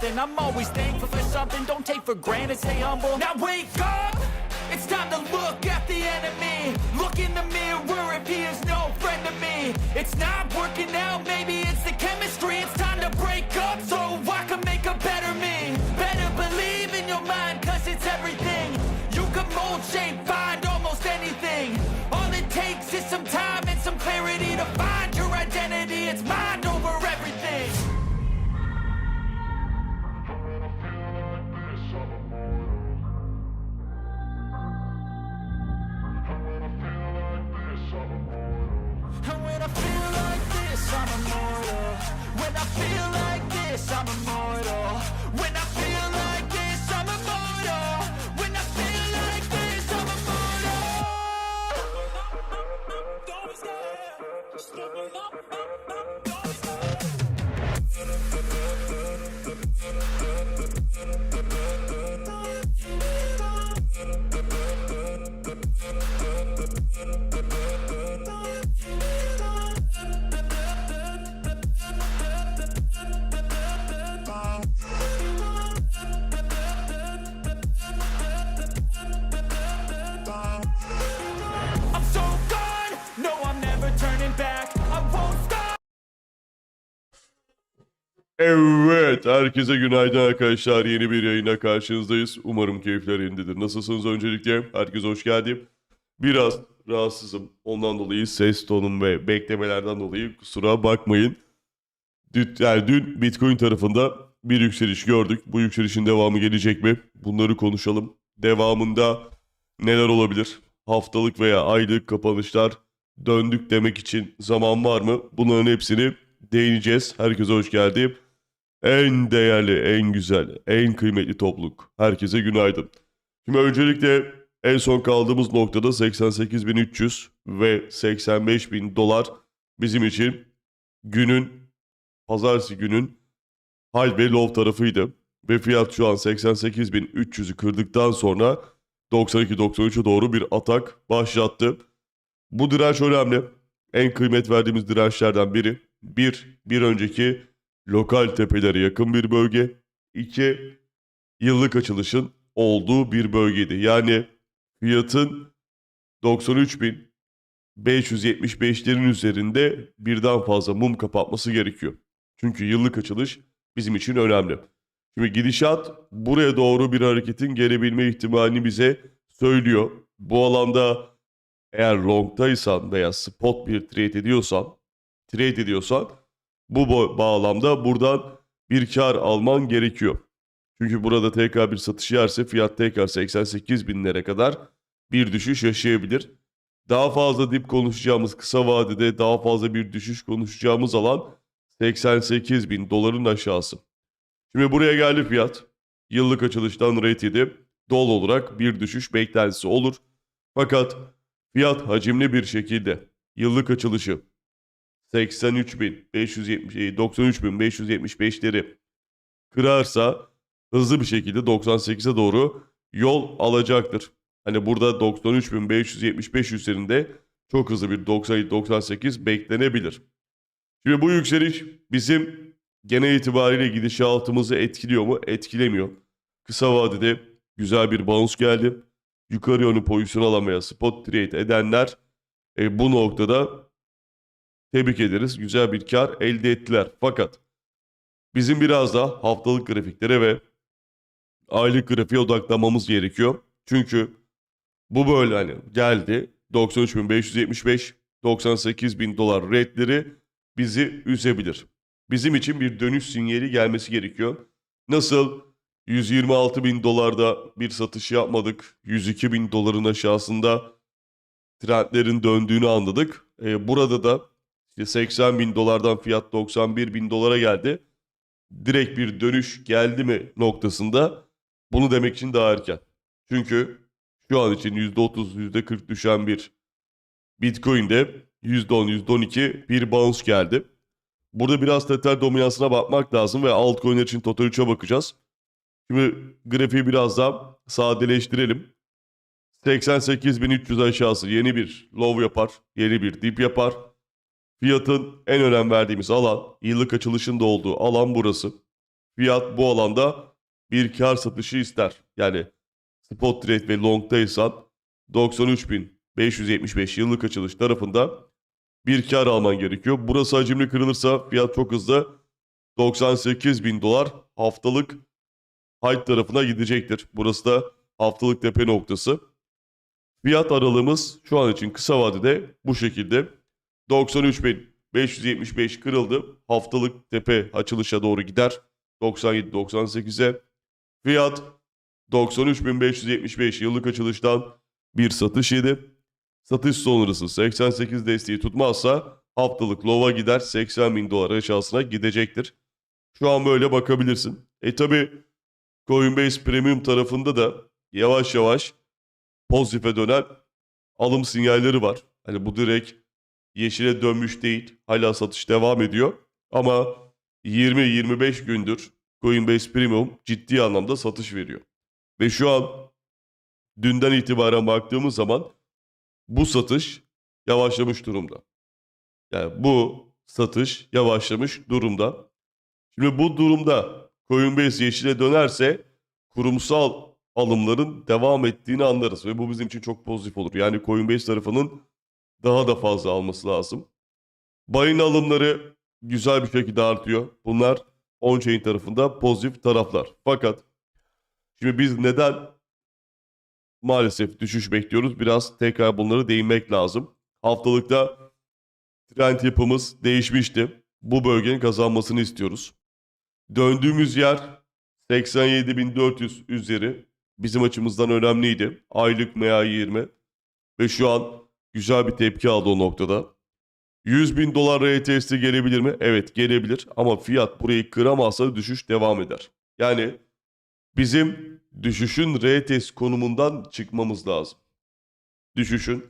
nothing. I'm always thankful for something. Don't take for granted, stay humble. Now wake up! It's time to look at the enemy. Look in the mirror if he is no friend to me. It's not working out, maybe it's the chemistry. It's time to break up so I can make a better me. Better believe in your mind, cause it's everything. You can mold, shape, find almost anything. All it takes is some time and some clarity to find immortal. When I feel like this, I'm immortal. When I feel like this, I'm immortal. When I feel like this, I'm immortal. Don't be stop. Don't Evet, herkese günaydın arkadaşlar. Yeni bir yayına karşınızdayız. Umarım keyifler yerindedir. Nasılsınız öncelikle? Herkese hoş geldin. Biraz rahatsızım. Ondan dolayı ses tonum ve beklemelerden dolayı kusura bakmayın. Dün, yani dün Bitcoin tarafında bir yükseliş gördük. Bu yükselişin devamı gelecek mi? Bunları konuşalım. Devamında neler olabilir? Haftalık veya aylık kapanışlar döndük demek için zaman var mı? Bunların hepsini değineceğiz. Herkese hoş geldin. En değerli, en güzel, en kıymetli topluluk. Herkese günaydın. Şimdi öncelikle en son kaldığımız noktada 88.300 ve 85.000 dolar bizim için günün, pazartesi günün high ve low tarafıydı. Ve fiyat şu an 88.300'ü kırdıktan sonra 92-93'e doğru bir atak başlattı. Bu direnç önemli. En kıymet verdiğimiz dirençlerden biri. Bir, bir önceki lokal tepelere yakın bir bölge. İki, yıllık açılışın olduğu bir bölgeydi. Yani fiyatın 93.575'lerin üzerinde birden fazla mum kapatması gerekiyor. Çünkü yıllık açılış bizim için önemli. Şimdi gidişat buraya doğru bir hareketin gelebilme ihtimalini bize söylüyor. Bu alanda eğer long'taysan veya spot bir trade ediyorsan, trade ediyorsan bu bağlamda buradan bir kar alman gerekiyor. Çünkü burada tekrar bir satış yerse fiyat tekrar 88 binlere kadar bir düşüş yaşayabilir. Daha fazla dip konuşacağımız kısa vadede daha fazla bir düşüş konuşacağımız alan 88 bin doların aşağısı. Şimdi buraya geldi fiyat. Yıllık açılıştan rate 7 dol olarak bir düşüş beklentisi olur. Fakat fiyat hacimli bir şekilde yıllık açılışı 83.570 93.575'leri kırarsa hızlı bir şekilde 98'e doğru yol alacaktır. Hani burada 93.575 üzerinde çok hızlı bir 97-98 beklenebilir. Şimdi bu yükseliş bizim genel itibariyle gidişatımızı etkiliyor mu? Etkilemiyor. Kısa vadede güzel bir bounce geldi. Yukarı yönlü pozisyon alamaya spot trade edenler e, bu noktada tebrik ederiz. Güzel bir kar elde ettiler. Fakat bizim biraz da haftalık grafiklere ve aylık grafiğe odaklanmamız gerekiyor. Çünkü bu böyle hani geldi 93.575 98.000 dolar redleri bizi üzebilir. Bizim için bir dönüş sinyali gelmesi gerekiyor. Nasıl 126 bin dolarda bir satış yapmadık. 102 bin doların aşağısında trendlerin döndüğünü anladık. Ee, burada da işte 80 bin dolardan fiyat 91 bin dolara geldi. Direkt bir dönüş geldi mi noktasında bunu demek için daha erken. Çünkü şu an için %30, %40 düşen bir Bitcoin'de %10, %12 bir bounce geldi. Burada biraz tether dominansına bakmak lazım ve altcoin'ler için Total 3'e bakacağız. Şimdi grafiği biraz daha sadeleştirelim. 88.300 aşağısı yeni bir low yapar, yeni bir dip yapar. Fiyatın en önem verdiğimiz alan, yıllık açılışında olduğu alan burası. fiyat bu alanda bir kar satışı ister. Yani spot trade ve long'taysan 93.575 yıllık açılış tarafında bir kar alman gerekiyor. Burası hacimli kırılırsa fiyat çok hızlı 98.000 dolar haftalık high tarafına gidecektir. Burası da haftalık tepe noktası. Fiyat aralığımız şu an için kısa vadede bu şekilde. 93.575 kırıldı. Haftalık tepe açılışa doğru gider. 97-98'e. Fiyat 93.575 yıllık açılıştan bir satış yedi. Satış sonrası 88 desteği tutmazsa haftalık lova gider 80 bin dolar aşağısına gidecektir. Şu an böyle bakabilirsin. E tabi Coinbase Premium tarafında da yavaş yavaş pozitife dönen alım sinyalleri var. Hani bu direkt yeşile dönmüş değil. Hala satış devam ediyor. Ama 20-25 gündür Coinbase Premium ciddi anlamda satış veriyor. Ve şu an dünden itibaren baktığımız zaman bu satış yavaşlamış durumda. Yani bu satış yavaşlamış durumda. Şimdi bu durumda Coinbase yeşile dönerse kurumsal alımların devam ettiğini anlarız ve bu bizim için çok pozitif olur. Yani Coinbase tarafının daha da fazla alması lazım. Bayın alımları güzel bir şekilde artıyor. Bunlar on-chain tarafında pozitif taraflar. Fakat şimdi biz neden maalesef düşüş bekliyoruz? Biraz tekrar bunları değinmek lazım. Haftalıkta trend yapımız değişmişti. Bu bölgenin kazanmasını istiyoruz. Döndüğümüz yer 87.400 üzeri bizim açımızdan önemliydi. Aylık MA 20 ve şu an güzel bir tepki aldı o noktada. 100 bin dolar retesti gelebilir mi? Evet gelebilir ama fiyat burayı kıramazsa düşüş devam eder. Yani bizim düşüşün retest konumundan çıkmamız lazım. Düşüşün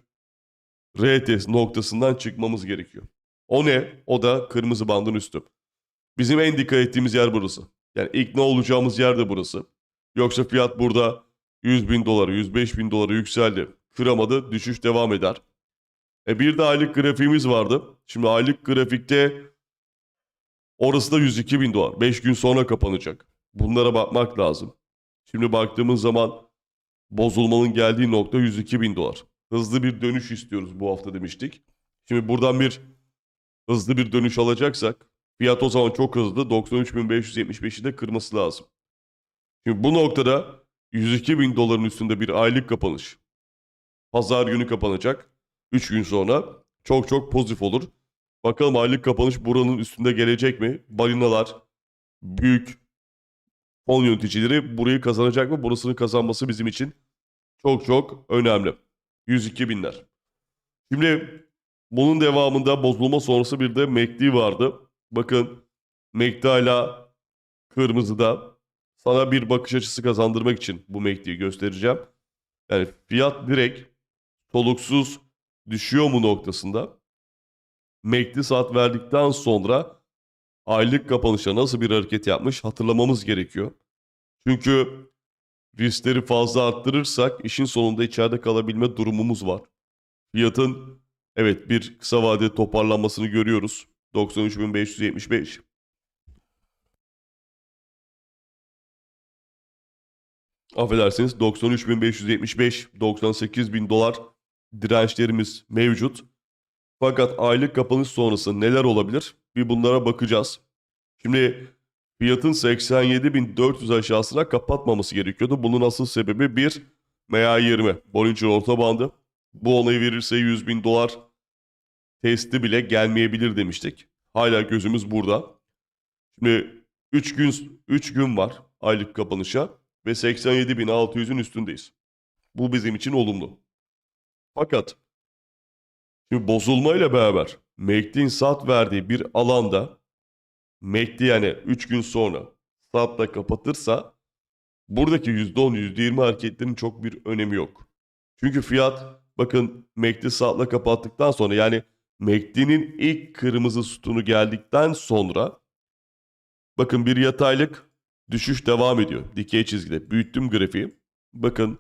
retest noktasından çıkmamız gerekiyor. O ne? O da kırmızı bandın üstü. Bizim en dikkat ettiğimiz yer burası. Yani ilk ne olacağımız yer de burası. Yoksa fiyat burada 100 bin dolara, 105 bin dolara yükseldi. Kıramadı, düşüş devam eder. E bir de aylık grafiğimiz vardı. Şimdi aylık grafikte orası da 102 bin dolar. 5 gün sonra kapanacak. Bunlara bakmak lazım. Şimdi baktığımız zaman bozulmanın geldiği nokta 102 bin dolar. Hızlı bir dönüş istiyoruz bu hafta demiştik. Şimdi buradan bir hızlı bir dönüş alacaksak fiyat o zaman çok hızlı 93.575'i de kırması lazım. Şimdi bu noktada 102 bin doların üstünde bir aylık kapanış. Pazar günü kapanacak. 3 gün sonra çok çok pozitif olur. Bakalım aylık kapanış buranın üstünde gelecek mi? Balinalar, büyük fon yöneticileri burayı kazanacak mı? Burasını kazanması bizim için çok çok önemli. 102 binler. Şimdi bunun devamında bozulma sonrası bir de MACD vardı. Bakın MACD hala kırmızıda. Sana bir bakış açısı kazandırmak için bu MACD'yi göstereceğim. Yani fiyat direkt soluksuz düşüyor mu noktasında. MACD saat verdikten sonra aylık kapanışa nasıl bir hareket yapmış hatırlamamız gerekiyor. Çünkü riskleri fazla arttırırsak işin sonunda içeride kalabilme durumumuz var. Fiyatın evet bir kısa vadede toparlanmasını görüyoruz. 93.575. Affedersiniz 93.575, 98.000 dolar dirençlerimiz mevcut. Fakat aylık kapanış sonrası neler olabilir? Bir bunlara bakacağız. Şimdi fiyatın 87.400 aşağısına kapatmaması gerekiyordu. Bunun asıl sebebi bir MA20 Bollinger orta bandı. Bu onayı verirse 100.000 dolar testi bile gelmeyebilir demiştik. Hala gözümüz burada. Şimdi 3 gün 3 gün var aylık kapanışa ve 87.600'ün üstündeyiz. Bu bizim için olumlu. Fakat şimdi bozulmayla beraber MACD'in sat verdiği bir alanda MACD yani 3 gün sonra satla kapatırsa buradaki %10 %20 hareketlerin çok bir önemi yok. Çünkü fiyat bakın MACD satla kapattıktan sonra yani MACD'nin ilk kırmızı sütunu geldikten sonra bakın bir yataylık düşüş devam ediyor. Dikey çizgide büyüttüm grafiği. Bakın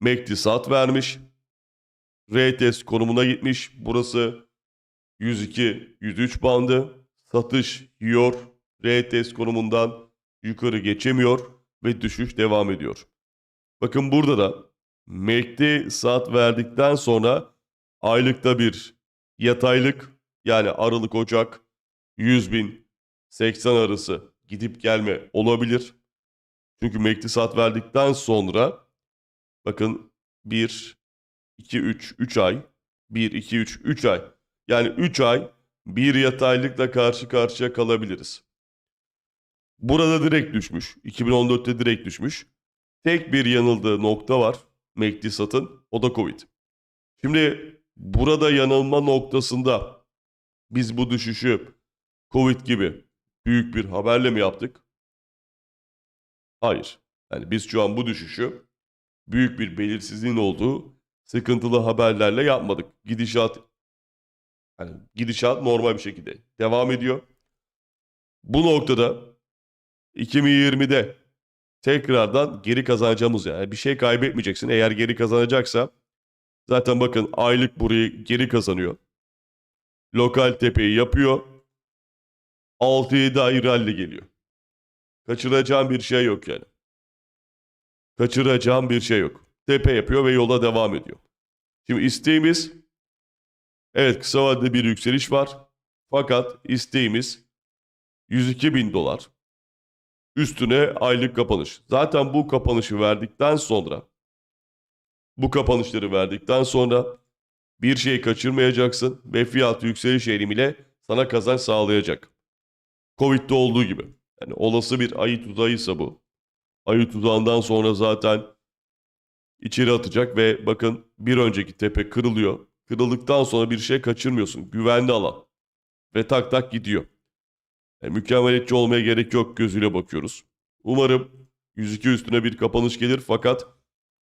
MACD sat vermiş. Retest konumuna gitmiş. Burası 102 103 bandı. Satış yiyor. retest konumundan yukarı geçemiyor ve düşüş devam ediyor. Bakın burada da MACD saat verdikten sonra aylıkta bir yataylık yani Aralık Ocak 100 bin 80 arası gidip gelme olabilir. Çünkü saat verdikten sonra bakın 1, 2, 3, 3 ay 1, 2, 3, 3 ay yani 3 ay bir yataylıkla karşı karşıya kalabiliriz. Burada direkt düşmüş. 2014'te direkt düşmüş. Tek bir yanıldığı nokta var. MACD satın. O da Covid. Şimdi burada yanılma noktasında biz bu düşüşü Covid gibi büyük bir haberle mi yaptık? Hayır. Yani biz şu an bu düşüşü büyük bir belirsizliğin olduğu sıkıntılı haberlerle yapmadık. Gidişat yani gidişat normal bir şekilde devam ediyor. Bu noktada 2020'de tekrardan geri kazanacağımız yani bir şey kaybetmeyeceksin. Eğer geri kazanacaksa zaten bakın aylık burayı geri kazanıyor. Lokal tepeyi yapıyor. 6-7 ay rally geliyor. Kaçıracağım bir şey yok yani. Kaçıracağım bir şey yok. Tepe yapıyor ve yola devam ediyor. Şimdi isteğimiz evet kısa vadede bir yükseliş var. Fakat isteğimiz 102 bin dolar. Üstüne aylık kapanış. Zaten bu kapanışı verdikten sonra bu kapanışları verdikten sonra bir şey kaçırmayacaksın ve fiyat yükseliş eğilimiyle sana kazanç sağlayacak. Covid'de olduğu gibi. Yani olası bir ayı tuzağıysa bu. Ayı tuzağından sonra zaten içeri atacak ve bakın bir önceki tepe kırılıyor. Kırıldıktan sonra bir şey kaçırmıyorsun. Güvenli alan. Ve tak tak gidiyor. Yani mükemmeliyetçi olmaya gerek yok gözüyle bakıyoruz. Umarım 102 üstüne bir kapanış gelir fakat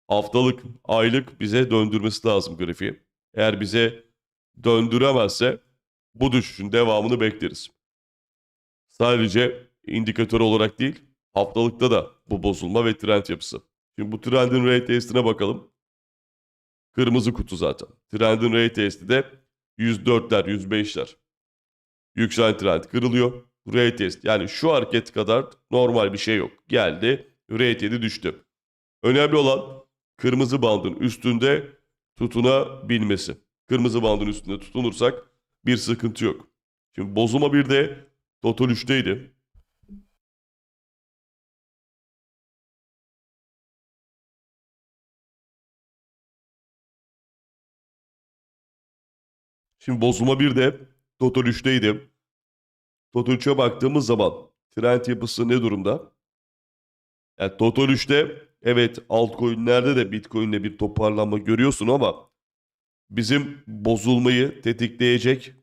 haftalık, aylık bize döndürmesi lazım grafiği. Eğer bize döndüremezse bu düşüşün devamını bekleriz. Sadece indikatör olarak değil, haftalıkta da bu bozulma ve trend yapısı. Şimdi bu trendin rate testine bakalım. Kırmızı kutu zaten. Trendin rate testi de 104'ler, 105'ler. Yükselen trend kırılıyor. Rate test yani şu hareket kadar normal bir şey yok. Geldi, rate 7 düştü. Önemli olan kırmızı bandın üstünde tutunabilmesi. Kırmızı bandın üstünde tutunursak bir sıkıntı yok. Şimdi bozulma bir de total 3'teydi. Şimdi bozulma bir de total 3'teydi. Total 3'e baktığımız zaman trend yapısı ne durumda? Yani Total 3'te evet altcoin'lerde de Bitcoin'de bir toparlanma görüyorsun ama bizim bozulmayı tetikleyecek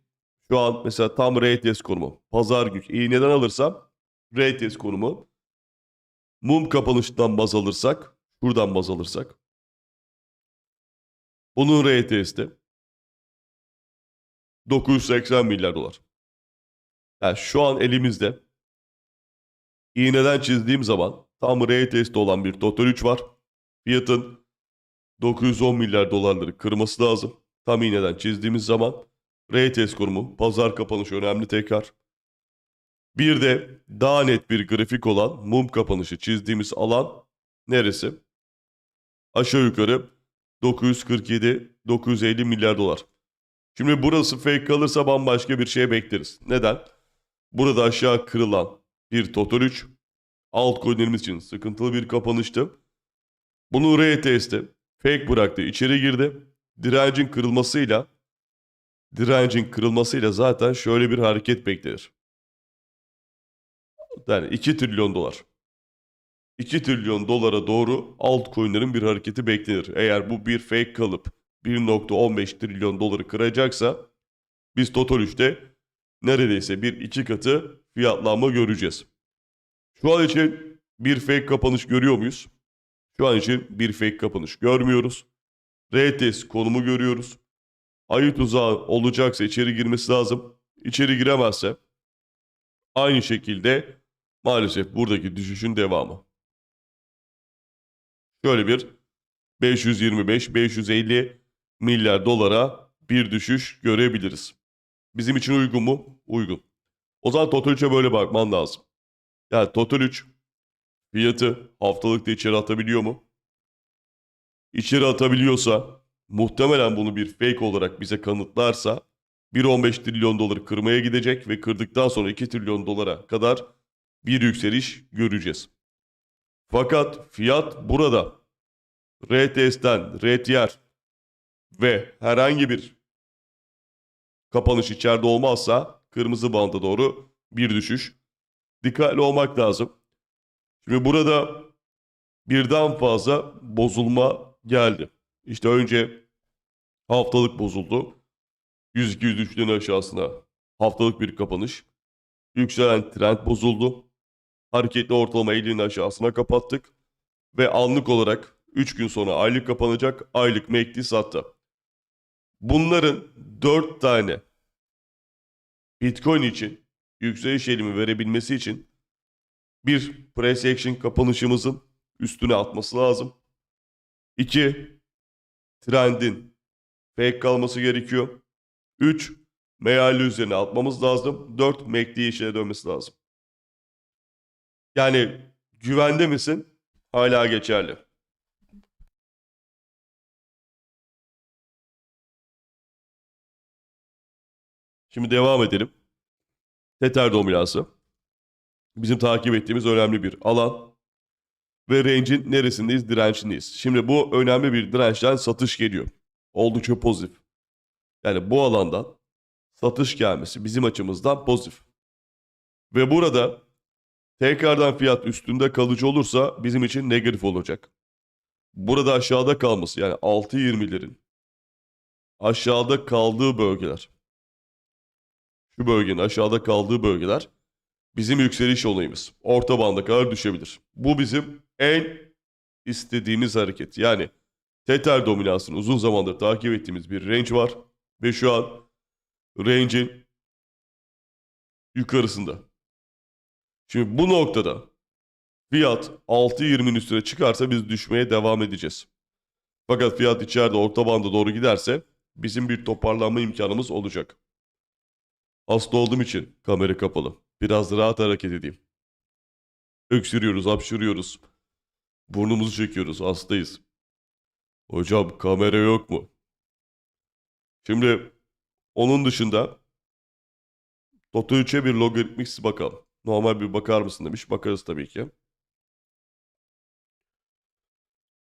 şu an mesela tam retest konumu. Pazar güç. İğneden alırsam retest konumu. Mum kapanıştan baz alırsak, şuradan baz alırsak. Bunun retesti 980 milyar dolar. Yani şu an elimizde iğneden çizdiğim zaman tam retest olan bir Total 3 var. Fiyatın 910 milyar dolarları kırması lazım. Tam iğneden çizdiğimiz zaman retest konumu, pazar kapanışı önemli tekrar. Bir de daha net bir grafik olan mum kapanışı çizdiğimiz alan neresi? Aşağı yukarı 947-950 milyar dolar. Şimdi burası fake kalırsa bambaşka bir şey bekleriz. Neden? Burada aşağı kırılan bir total 3 altcoin'lerimiz için sıkıntılı bir kapanıştı. Bunu retesti. Fake bıraktı. içeri girdi. Direncin kırılmasıyla direncin kırılmasıyla zaten şöyle bir hareket beklenir. Yani 2 trilyon dolar. 2 trilyon dolara doğru altcoin'lerin bir hareketi beklenir. Eğer bu bir fake kalıp 1.15 trilyon doları kıracaksa biz Total 3'te neredeyse bir iki katı fiyatlanma göreceğiz. Şu an için bir fake kapanış görüyor muyuz? Şu an için bir fake kapanış görmüyoruz. Retest konumu görüyoruz. Ayı tuzağı olacaksa içeri girmesi lazım. İçeri giremezse aynı şekilde maalesef buradaki düşüşün devamı. Şöyle bir 525-550 milyar dolara bir düşüş görebiliriz. Bizim için uygun mu? Uygun. O zaman Total 3'e böyle bakman lazım. Yani Total 3 fiyatı haftalıkta içeri atabiliyor mu? İçeri atabiliyorsa muhtemelen bunu bir fake olarak bize kanıtlarsa 1.15 trilyon doları kırmaya gidecek ve kırdıktan sonra 2 trilyon dolara kadar bir yükseliş göreceğiz. Fakat fiyat burada RTS'den, RTR ve herhangi bir kapanış içeride olmazsa kırmızı banda doğru bir düşüş. Dikkatli olmak lazım. Şimdi burada birden fazla bozulma geldi. İşte önce haftalık bozuldu. 100-200 aşağısına haftalık bir kapanış. Yükselen trend bozuldu. Hareketli ortalama 50'nin aşağısına kapattık. Ve anlık olarak 3 gün sonra aylık kapanacak. Aylık MACD sattı. Bunların 4 tane Bitcoin için yükseliş eğilimi verebilmesi için bir price action kapanışımızın üstüne atması lazım. 2. Trendin fake kalması gerekiyor. 3. Meali üzerine atmamız lazım. 4. MACD işine dönmesi lazım. Yani güvende misin? Hala geçerli. Şimdi devam edelim. Tether dominansı. Bizim takip ettiğimiz önemli bir alan. Ve range'in neresindeyiz? Dirençindeyiz. Şimdi bu önemli bir dirençten satış geliyor. Oldukça pozitif. Yani bu alandan satış gelmesi bizim açımızdan pozitif. Ve burada tekrardan fiyat üstünde kalıcı olursa bizim için negatif olacak. Burada aşağıda kalması yani 6.20'lerin aşağıda kaldığı bölgeler. Şu bölgenin aşağıda kaldığı bölgeler bizim yükseliş olayımız. Orta banda kadar düşebilir. Bu bizim en istediğimiz hareket. Yani Tether dominansını uzun zamandır takip ettiğimiz bir range var. Ve şu an range'in yukarısında. Şimdi bu noktada fiyat 6.20'nin üstüne çıkarsa biz düşmeye devam edeceğiz. Fakat fiyat içeride orta banda doğru giderse bizim bir toparlanma imkanımız olacak. Hasta olduğum için kamera kapalı. Biraz rahat hareket edeyim. Öksürüyoruz, hapşırıyoruz. Burnumuzu çekiyoruz, hastayız. Hocam kamera yok mu? Şimdi onun dışında Toto 3'e bir logaritmik bakalım. Normal bir bakar mısın demiş. Bakarız tabii ki.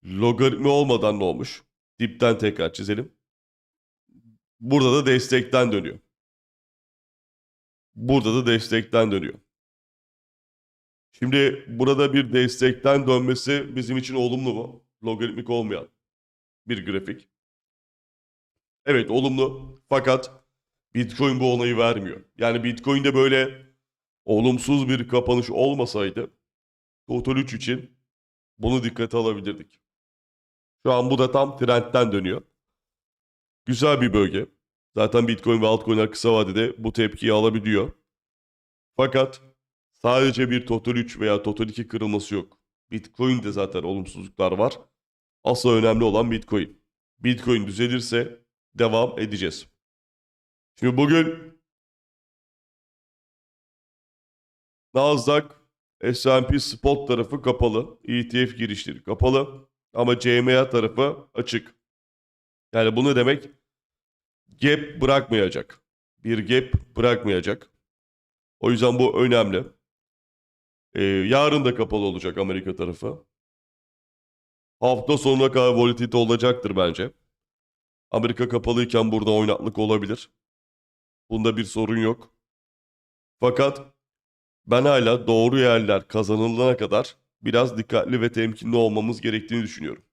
Logaritmi olmadan ne olmuş? Dipten tekrar çizelim. Burada da destekten dönüyor. Burada da destekten dönüyor. Şimdi burada bir destekten dönmesi bizim için olumlu mu? Logaritmik olmayan bir grafik. Evet olumlu fakat Bitcoin bu onayı vermiyor. Yani Bitcoin'de böyle olumsuz bir kapanış olmasaydı Total 3 için bunu dikkate alabilirdik. Şu an bu da tam trendten dönüyor. Güzel bir bölge. Zaten Bitcoin ve altcoin'ler kısa vadede bu tepkiyi alabiliyor. Fakat sadece bir Total 3 veya Total 2 kırılması yok. Bitcoin'de zaten olumsuzluklar var. Asıl önemli olan Bitcoin. Bitcoin düzelirse devam edeceğiz. Şimdi bugün Nasdaq S&P spot tarafı kapalı. ETF girişleri kapalı. Ama CMA tarafı açık. Yani bu ne demek? Gap bırakmayacak. Bir gap bırakmayacak. O yüzden bu önemli. Ee, yarın da kapalı olacak Amerika tarafı. Hafta sonuna kadar volatilite olacaktır bence. Amerika kapalıyken burada oynaklık olabilir. Bunda bir sorun yok. Fakat ben hala doğru yerler kazanılana kadar biraz dikkatli ve temkinli olmamız gerektiğini düşünüyorum.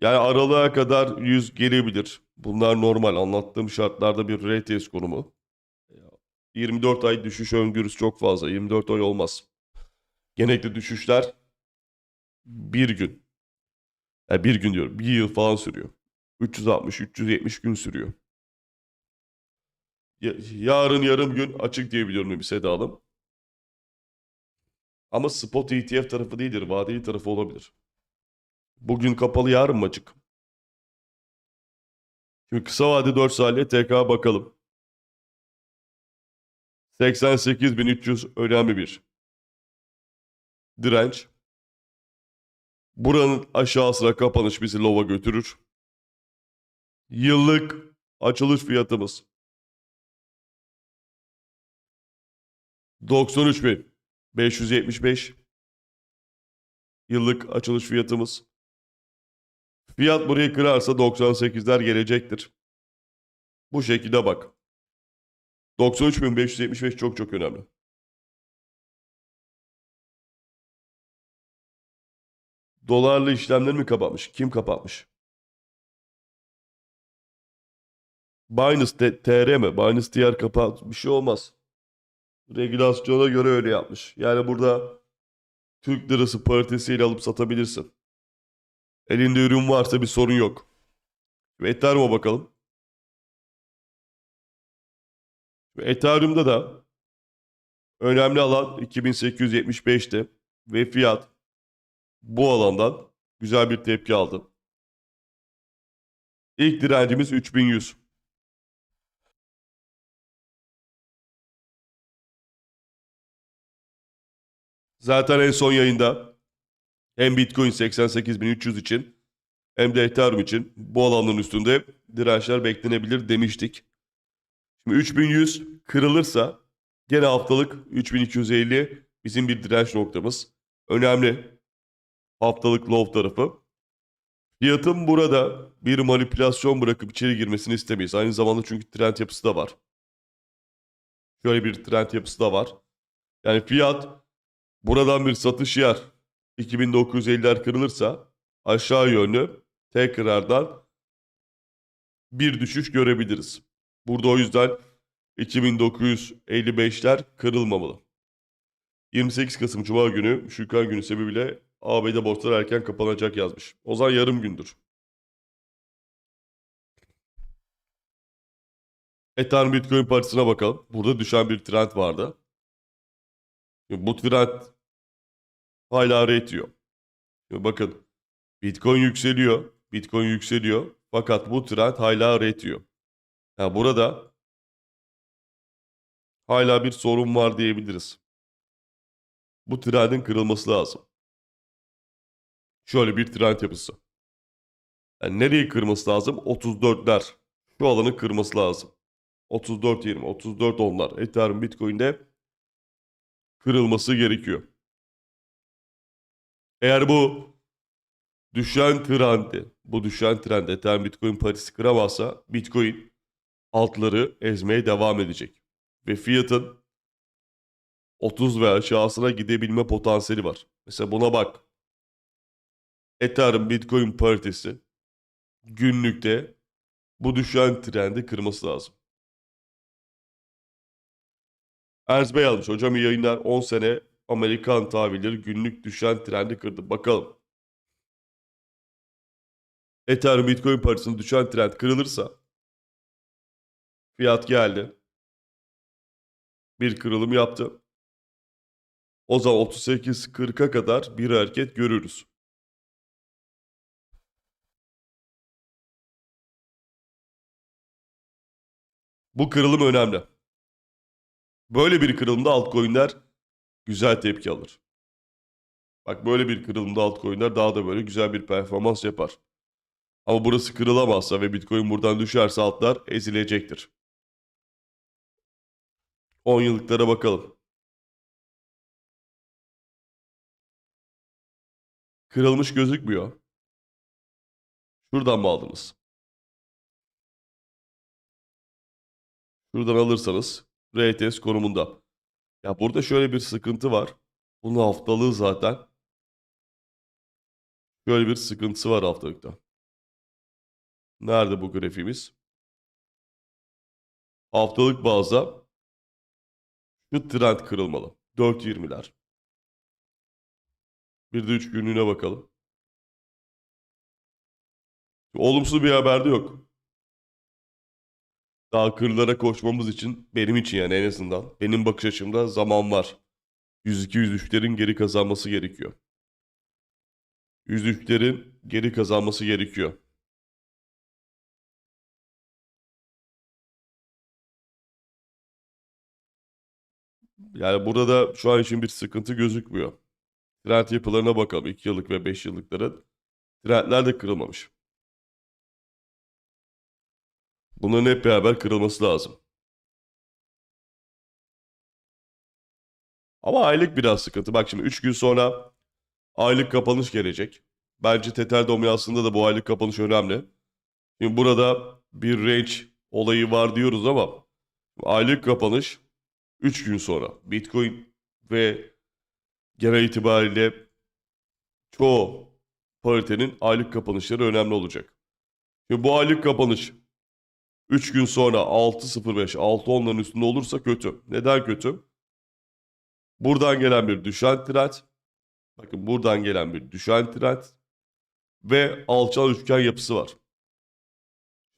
Yani aralığa kadar 100 gelebilir. Bunlar normal. Anlattığım şartlarda bir RTS konumu. 24 ay düşüş öngörüsü çok fazla. 24 ay olmaz. Genellikle düşüşler bir gün. Yani bir gün diyorum. Bir yıl falan sürüyor. 360-370 gün sürüyor. Ya- yarın yarım gün açık diyebiliyorum bir Seda Hanım. Ama spot ETF tarafı değildir. Vadeli tarafı olabilir. Bugün kapalı yarın mı açık? Şimdi kısa vade 4 saniye TK bakalım. 88.300 önemli bir direnç. Buranın aşağısına kapanış bizi lova götürür. Yıllık açılış fiyatımız 93.575 yıllık açılış fiyatımız. Fiyat burayı kırarsa 98'ler gelecektir. Bu şekilde bak. 93.575 çok çok önemli. Dolarlı işlemleri mi kapatmış? Kim kapatmış? Binance TR mi? Binance diğer kapat bir şey olmaz. Regülasyona göre öyle yapmış. Yani burada Türk lirası paritesiyle alıp satabilirsin. Elinde ürün varsa bir sorun yok. Ethereum'a bakalım. Ve Ethereum'da da önemli alan 2875'ti ve fiyat bu alandan güzel bir tepki aldı. İlk direncimiz 3100. Zaten en son yayında hem Bitcoin 88.300 için hem de Ethereum için bu alanın üstünde dirençler beklenebilir demiştik. Şimdi 3100 kırılırsa gene haftalık 3250 bizim bir direnç noktamız. Önemli haftalık low tarafı. Fiyatın burada bir manipülasyon bırakıp içeri girmesini istemeyiz. Aynı zamanda çünkü trend yapısı da var. Şöyle bir trend yapısı da var. Yani fiyat buradan bir satış yer 2950'ler kırılırsa aşağı yönlü tekrardan bir düşüş görebiliriz. Burada o yüzden 2955'ler kırılmamalı. 28 Kasım Cuma günü Şükran günü sebebiyle ABD borsalar erken kapanacak yazmış. O zaman yarım gündür. Ethereum Bitcoin partisine bakalım. Burada düşen bir trend vardı. Bu trend hala aretiyor. Şimdi bakın Bitcoin yükseliyor. Bitcoin yükseliyor. Fakat bu trend hala aretiyor. Yani burada hala bir sorun var diyebiliriz. Bu trendin kırılması lazım. Şöyle bir trend yapısı. Yani nereyi kırması lazım? 34'ler. Şu alanı kırması lazım. 34.20, 34 onlar. Ethereum Bitcoin'de kırılması gerekiyor. Eğer bu düşen trendi, bu düşen trend Ethereum Bitcoin parisi kıramazsa Bitcoin altları ezmeye devam edecek. Ve fiyatın 30 ve aşağısına gidebilme potansiyeli var. Mesela buna bak. Ethereum Bitcoin paritesi günlükte bu düşen trendi kırması lazım. Ernst Bey almış. Hocam iyi yayınlar. 10 sene Amerikan tahvilleri günlük düşen trendi kırdı. Bakalım. Ethereum Bitcoin paritesinin düşen trend kırılırsa fiyat geldi. Bir kırılım yaptı. O zaman 38-40'a kadar bir hareket görürüz. Bu kırılım önemli. Böyle bir kırılımda altcoin'ler güzel tepki alır. Bak böyle bir kırılımda altcoin'ler daha da böyle güzel bir performans yapar. Ama burası kırılamazsa ve Bitcoin buradan düşerse altlar ezilecektir. 10 yıllıklara bakalım. Kırılmış gözükmüyor. Şuradan mı aldınız? Şuradan alırsanız RTS konumunda. Ya burada şöyle bir sıkıntı var. Bunun haftalığı zaten. Şöyle bir sıkıntısı var haftalıkta. Nerede bu grafiğimiz? Haftalık bazda şu trend kırılmalı. 4.20'ler. Bir de 3 günlüğüne bakalım. Olumsuz bir haber de yok. Daha kırlara koşmamız için benim için yani en azından benim bakış açımda zaman var. 102-103'lerin geri kazanması gerekiyor. 103'lerin geri kazanması gerekiyor. Yani burada da şu an için bir sıkıntı gözükmüyor. Trend yapılarına bakalım. 2 yıllık ve 5 yıllıkların. Trendler de kırılmamış. Bunların hep beraber kırılması lazım. Ama aylık biraz sıkıntı. Bak şimdi 3 gün sonra aylık kapanış gelecek. Bence Tether dominansında da bu aylık kapanış önemli. Şimdi burada bir range olayı var diyoruz ama aylık kapanış 3 gün sonra. Bitcoin ve genel itibariyle çoğu paritenin aylık kapanışları önemli olacak. Şimdi bu aylık kapanış 3 gün sonra 6.05, 6.10'ların üstünde olursa kötü. Neden kötü? Buradan gelen bir düşen trend. Bakın buradan gelen bir düşen trend. Ve alçal üçgen yapısı var.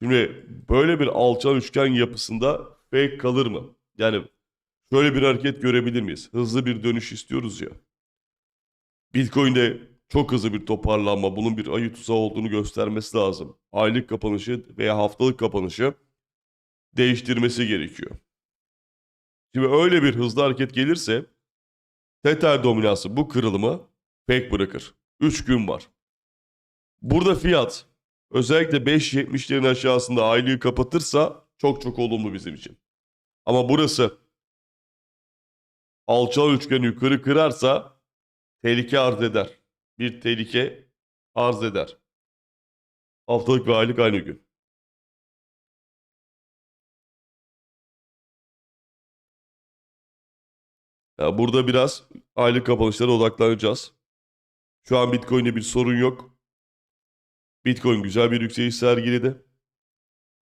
Şimdi böyle bir alçal üçgen yapısında fake kalır mı? Yani şöyle bir hareket görebilir miyiz? Hızlı bir dönüş istiyoruz ya. Bitcoin'de çok hızlı bir toparlanma, bunun bir ayı tuzağı olduğunu göstermesi lazım. Aylık kapanışı veya haftalık kapanışı değiştirmesi gerekiyor. Şimdi öyle bir hızlı hareket gelirse Tether dominansı bu kırılımı fake bırakır. 3 gün var. Burada fiyat özellikle 5.70'lerin aşağısında aylığı kapatırsa çok çok olumlu bizim için. Ama burası alçal üçgen yukarı kırarsa tehlike arz eder. Bir tehlike arz eder. Haftalık ve aylık aynı gün. Burada biraz aylık kapanışlara odaklanacağız. Şu an Bitcoin'de bir sorun yok. Bitcoin güzel bir yükseliş sergiledi.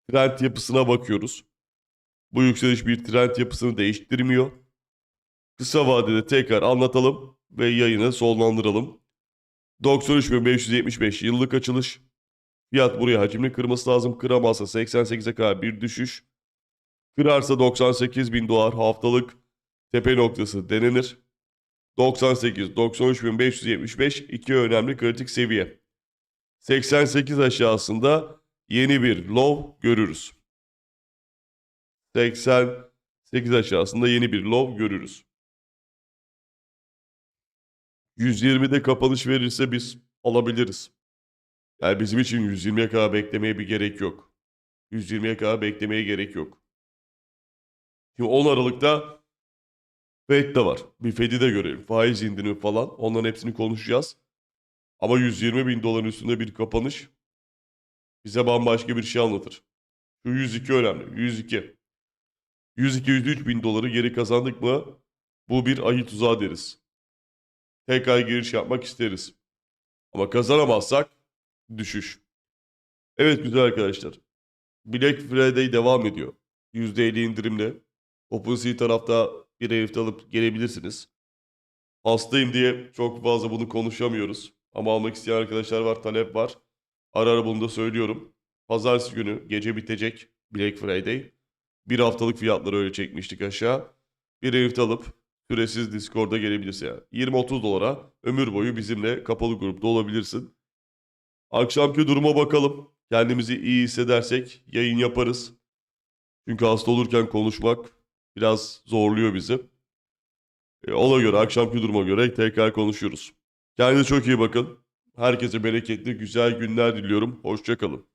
Trend yapısına bakıyoruz. Bu yükseliş bir trend yapısını değiştirmiyor. Kısa vadede tekrar anlatalım ve yayını sonlandıralım. 93.575 yıllık açılış. Fiyat buraya hacimli kırması lazım. Kıramazsa 88'e kadar bir düşüş. Kırarsa 98.000 dolar haftalık tepe noktası denenir. 98, 93.575 iki önemli kritik seviye. 88 aşağısında yeni bir low görürüz. 88 aşağısında yeni bir low görürüz. 120'de kapanış verirse biz alabiliriz. Yani bizim için 120'ye kadar beklemeye bir gerek yok. 120'ye kadar beklemeye gerek yok. Şimdi 10 Aralık'ta Fed de var. Bir Fed'i de görelim. Faiz indirimi falan. Onların hepsini konuşacağız. Ama 120 bin doların üstünde bir kapanış bize bambaşka bir şey anlatır. Şu 102 önemli. 102. 102-103 bin doları geri kazandık mı bu bir ayı tuzağı deriz. Tekrar giriş yapmak isteriz. Ama kazanamazsak düşüş. Evet güzel arkadaşlar. Black Friday devam ediyor. %50 indirimle. OpenSea tarafta bir herifte alıp gelebilirsiniz. Hastayım diye çok fazla bunu konuşamıyoruz. Ama almak isteyen arkadaşlar var, talep var. Ara ara bunu da söylüyorum. Pazartesi günü gece bitecek Black Friday. Bir haftalık fiyatları öyle çekmiştik aşağı. Bir herifte alıp süresiz Discord'a gelebilirsin. Yani 20-30 dolara ömür boyu bizimle kapalı grupta olabilirsin. Akşamki duruma bakalım. Kendimizi iyi hissedersek yayın yaparız. Çünkü hasta olurken konuşmak biraz zorluyor bizi. E, ona göre, akşamki duruma göre tekrar konuşuruz. Kendinize çok iyi bakın. Herkese bereketli, güzel günler diliyorum. Hoşçakalın.